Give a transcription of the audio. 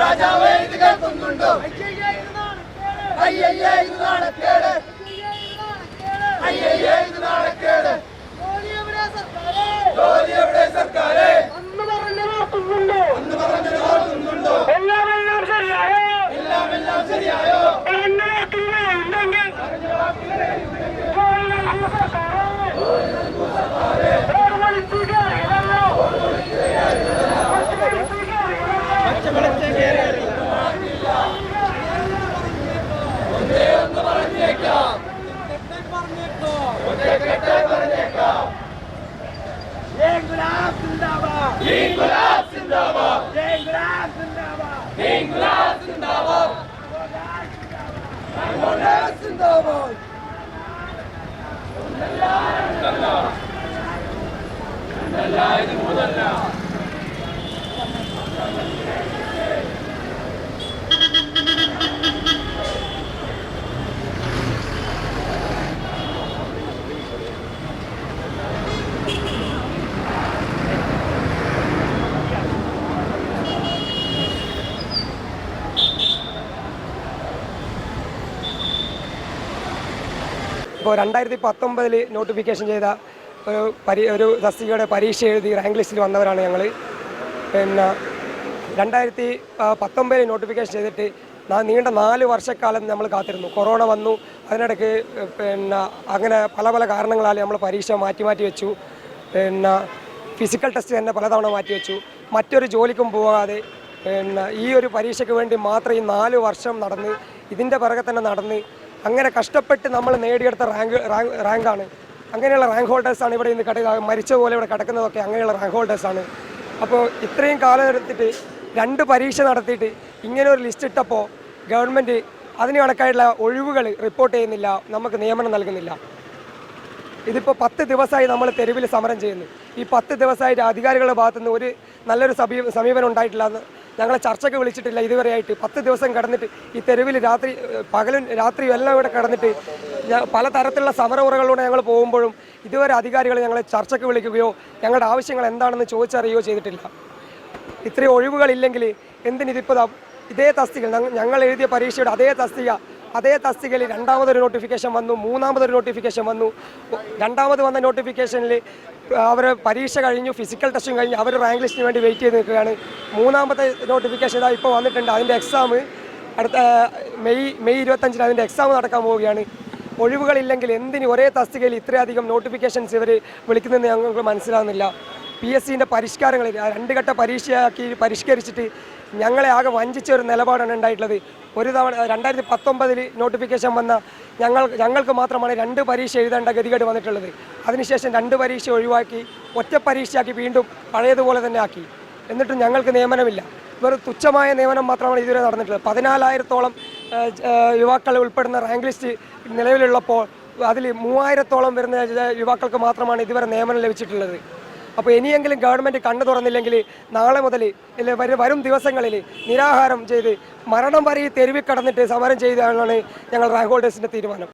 രാജാവേ ഇത് കേൾക്കുന്നുണ്ടോ അയ്യയ്യേ ഇത് നാണക്കേട് സിന്ദാബാദ് ഈ ഗുലാബ് സിന്ദാബാദ്. ജയ് ഗുലാബ് സിന്ദാബാദ്. ഈ ഗുലാബ് സിന്ദാബാദ് ഗുലാബ് സിന്ദാബാദ്. ഇപ്പോൾ രണ്ടായിരത്തി പത്തൊമ്പതിൽ നോട്ടിഫിക്കേഷൻ ചെയ്ത ഒരു പരി ഒരു തസ്തികയുടെ പരീക്ഷ എഴുതി റാങ്ക് ലിസ്റ്റിൽ വന്നവരാണ് ഞങ്ങൾ പിന്നെ രണ്ടായിരത്തി പത്തൊമ്പതിൽ നോട്ടിഫിക്കേഷൻ ചെയ്തിട്ട് നീണ്ട നാല് വർഷക്കാലം നമ്മൾ കാത്തിരുന്നു. കൊറോണ വന്നു. അതിനിടയ്ക്ക് പിന്നെ അങ്ങനെ പല പല കാരണങ്ങളാൽ നമ്മൾ പരീക്ഷ മാറ്റി മാറ്റി വെച്ചു. പിന്നെ ഫിസിക്കൽ ടെസ്റ്റ് തന്നെ പലതവണ മാറ്റി വെച്ചു. മറ്റൊരു ജോലിക്കും പോകാതെ പിന്നെ ഈ ഒരു പരീക്ഷയ്ക്ക് വേണ്ടി മാത്രം ഈ നാല് വർഷം നടന്ന് ഇതിന്റെ പിറകെ തന്നെ നടന്ന് അങ്ങനെ കഷ്ടപ്പെട്ട് നമ്മൾ നേടിയെടുത്ത റാങ്ക് റാങ്ക് റാങ്കാണ് അങ്ങനെയുള്ള റാങ്ക് ഹോൾഡേഴ്സാണ് ഇവിടെ ഇന്ന് കട മരിച്ച പോലെ ഇവിടെ കിടക്കുന്നതൊക്കെ അങ്ങനെയുള്ള റാങ്ക് ഹോൾഡേഴ്സാണ് അപ്പോൾ ഇത്രയും കാലം എടുത്തിട്ട് രണ്ട് പരീക്ഷ നടത്തിയിട്ട് ഇങ്ങനെ ഒരു ലിസ്റ്റ് ഇട്ടപ്പോൾ ഗവൺമെന്റ് അതിന് കണക്കായിട്ടുള്ള ഒഴിവുകൾ റിപ്പോർട്ട് ചെയ്യുന്നില്ല നമുക്ക് നിയമനം നൽകുന്നില്ല. ഇതിപ്പോൾ പത്ത് ദിവസമായി നമ്മൾ തെരുവിൽ സമരം ചെയ്യുന്നു. ഈ പത്ത് ദിവസമായിട്ട് അധികാരികളുടെ ഭാഗത്തുനിന്ന് ഒരു നല്ലൊരു സമീപ സമീപനം ഉണ്ടായിട്ടില്ല എന്ന് ഞങ്ങളെ ചർച്ചയ്ക്ക് വിളിച്ചിട്ടില്ല ഇതുവരെയായിട്ട്. പത്ത് ദിവസം കടന്നിട്ട് ഈ തെരുവിൽ രാത്രി പകലും രാത്രിയും എല്ലാം ഇവിടെ കടന്നിട്ട് പല തരത്തിലുള്ള സമരമുറകളിലൂടെ ഞങ്ങൾ പോകുമ്പോഴും ഇതുവരെ അധികാരികൾ ഞങ്ങളെ ചർച്ചയ്ക്ക് വിളിക്കുകയോ ഞങ്ങളുടെ ആവശ്യങ്ങൾ എന്താണെന്ന് ചോദിച്ചറിയുകയോ ചെയ്തിട്ടില്ല. ഇത്രയും ഒഴിവുകളില്ലെങ്കിൽ എന്തിനിതിപ്പോൾ ഇതേ തസ്തിക ഞങ്ങൾ എഴുതിയ പരീക്ഷയുടെ അതേ തസ്തിക അതേ തസ്തികയിൽ രണ്ടാമതൊരു നോട്ടിഫിക്കേഷൻ വന്നു മൂന്നാമതൊരു നോട്ടിഫിക്കേഷൻ വന്നു. രണ്ടാമത് വന്ന നോട്ടിഫിക്കേഷനിൽ അവർ പരീക്ഷ കഴിഞ്ഞു ഫിസിക്കൽ ടെസ്റ്റും കഴിഞ്ഞു അവർ റാങ്ക് ലിസ്റ്റിന് വേണ്ടി വെയിറ്റ് ചെയ്ത് നിൽക്കുകയാണ്. മൂന്നാമത്തെ നോട്ടിഫിക്കേഷൻ ഇതാ ഇപ്പോൾ വന്നിട്ടുണ്ട്. അതിന്റെ എക്സാം അടുത്ത മെയ് മെയ് ഇരുപത്തഞ്ചിന് അതിന്റെ എക്സാം നടക്കാൻ പോവുകയാണ്. ഒഴിവുകളില്ലെങ്കിൽ എന്തിന് ഒരേ തസ്തികയിൽ ഇത്രയധികം നോട്ടിഫിക്കേഷൻസ് ഇവർ വിളിക്കുന്നതെന്ന് ഞങ്ങൾക്ക് മനസ്സിലാകുന്നില്ല പി എസ് സിന്റെ പരിഷ്കാരങ്ങളിൽ രണ്ട് ഘട്ട പരീക്ഷയാക്കി പരിഷ്കരിച്ചിട്ട് ഞങ്ങളെ ആകെ വഞ്ചിച്ച ഒരു നിലപാടാണ് ഉണ്ടായിട്ടുള്ളത്. ഒരു തവണ രണ്ടായിരത്തി പത്തൊമ്പതിൽ നോട്ടിഫിക്കേഷൻ വന്ന ഞങ്ങൾ ഞങ്ങൾക്ക് മാത്രമാണ് രണ്ട് പരീക്ഷ എഴുതേണ്ട ഗതികേട് വന്നിട്ടുള്ളത്. അതിനുശേഷം രണ്ട് പരീക്ഷ ഒഴിവാക്കി ഒറ്റ പരീക്ഷയാക്കി വീണ്ടും പഴയതുപോലെ തന്നെ ആക്കി. എന്നിട്ടും ഞങ്ങൾക്ക് നിയമനമില്ല. വെറും തുച്ഛമായ നിയമനം മാത്രമാണ് ഇതുവരെ നടന്നിട്ടുള്ളത്. പതിനാലായിരത്തോളം യുവാക്കൾ ഉൾപ്പെടുന്ന റാങ്ക് ലിസ്റ്റ് നിലവിലുള്ളപ്പോൾ അതിൽ മൂവായിരത്തോളം വരുന്ന യുവാക്കൾക്ക് മാത്രമാണ് ഇതുവരെ നിയമനം ലഭിച്ചിട്ടുള്ളത്. അപ്പോൾ ഇനിയെങ്കിലും ഗവൺമെന്റ് കണ്ണു തുറന്നില്ലെങ്കിൽ നാളെ മുതൽ വരും ദിവസങ്ങളിൽ നിരാഹാരം ചെയ്ത് മരണം വരെ തെരുവിൽ കടന്നിട്ട് സമരം ചെയ്താണ് ഞങ്ങൾ റാങ്ക് ഹോൾഡേഴ്സിന്റെ തീരുമാനം.